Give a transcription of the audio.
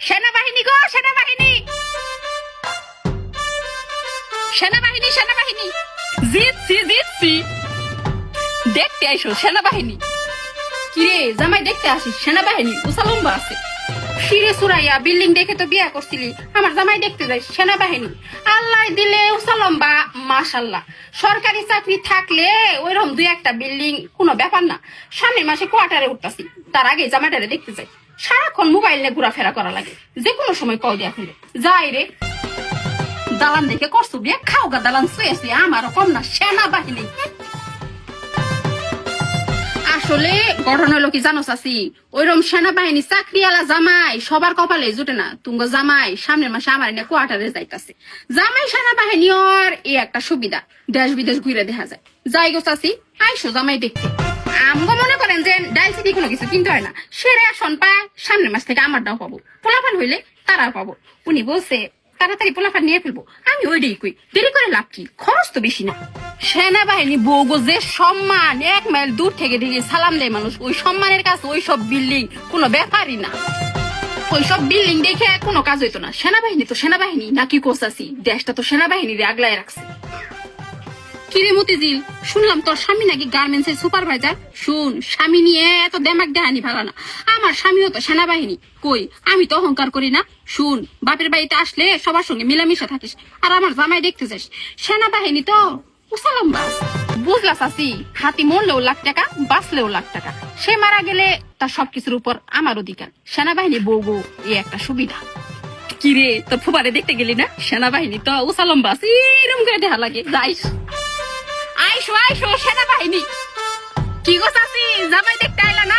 সেনাবাহিনী গো, সেনাবাহিনী! সেনাবাহিনী সেনাবাহিনী! জিতছি জিতছি! দেখতে আইসো, সেনাবাহিনী! কিরে, জামাই দেখতে আসিস, সেনাবাহিনী উসালম্বা আছে। ফিরে সুরাইয়া বিল্ডিং দেখে তো বিয়া করছিলি, আমার জামাই দেখতে যাই, সেনাবাহিনী। আল্লাহ দিলে উসালম্বা মাশাল্লাহ। সরকারি চাকরি থাকলে ওইরকম দুই একটা বিল্ডিং কোনো ব্যাপার না। সামনের মাসে কোয়ার্টারে উঠতাছি, তার আগে জামাইটারে দেখতে যাই। সারাক্ষণ মোবাইল নিয়ে ঘোরাফেরা করা লাগে। যে কোনো সময় কল দিয়া ফেলে যাই রে। দালান দেখে করছ বিয়ে? খাও গা দালান, শুয়ে শুয়ে। আমারও কম না, সেনাবাহিনী। আসলে ঘটনা হলো কি জানো চাচি? ওইরকম সেনাবাহিনী চাকরিওয়ালা জামাই, সবার কপালে জুটে না। তুঙ্গ জামাই, সামনের মাসে আমার এনে কোয়ার্টারে যাইতাছে। জামাই সেনাবাহিনী ওর এই একটা সুবিধা দেশ বিদেশ ঘুরে দেখা যায়। যাই গো চাচি, আইসো জামাই দেখতে। আমগো মনে করেন যে কোনো কিছু কিনতে হয় না। সে রেশন পায়, সামনের মাস থেকে আমারটাও পাবো। হইলে তারাও পাবো। উনি বলছে, তাড়াতাড়ি নিয়ে ফেলব। আমি কই, দেরি করে লাভ কি? খরচ তো বেশি না। সেনাবাহিনী বউগো যে সম্মান, এক মাইল দূর থেকে দিকে সালাম দেয় মানুষ, ওই সম্মানের কাছে ওই সব বিল্ডিং, কোনো ব্যাপারই না। ওই সব বিল্ডিং দেখে কোনো কাজ হইতো না। সেনাবাহিনী তো সেনাবাহিনী, নাকি কোসাসি দেশটা তো সেনাবাহিনী আগলায় রাখছে। কিরে শুনলাম তোর স্বামী নাকি গার্মেন্টস এর সুপারভাইজার শুন, স্বামী নিয়ে এত দেমাক দেহানি না। আমার স্বামীও তো সেনাবাহিনী। কই, আমি তো অহংকার করি না। শুন, বাপের বাড়িতে আসলে সবার সঙ্গে মিলামিশা থাকিস। আর আমার জামাই দেখতে যাস। সেনাবাহিনী তো বাস। হাতি মরলেও লাখ টাকা, বাঁচলেও লাখ টাকা। সে মারা গেলে তার সবকিছুর উপর আমার অধিকার। সেনাবাহিনী বউ বউ এই একটা সুবিধা। কিরে, তোর ফুবারে দেখতে গেলি না? সেনাবাহিনী তো উসালম বাস। এরম করে দেখা লাগে। যাইস। সেনাবাহিনী। কি গো চাচি জামাই দেখতে আইলা না?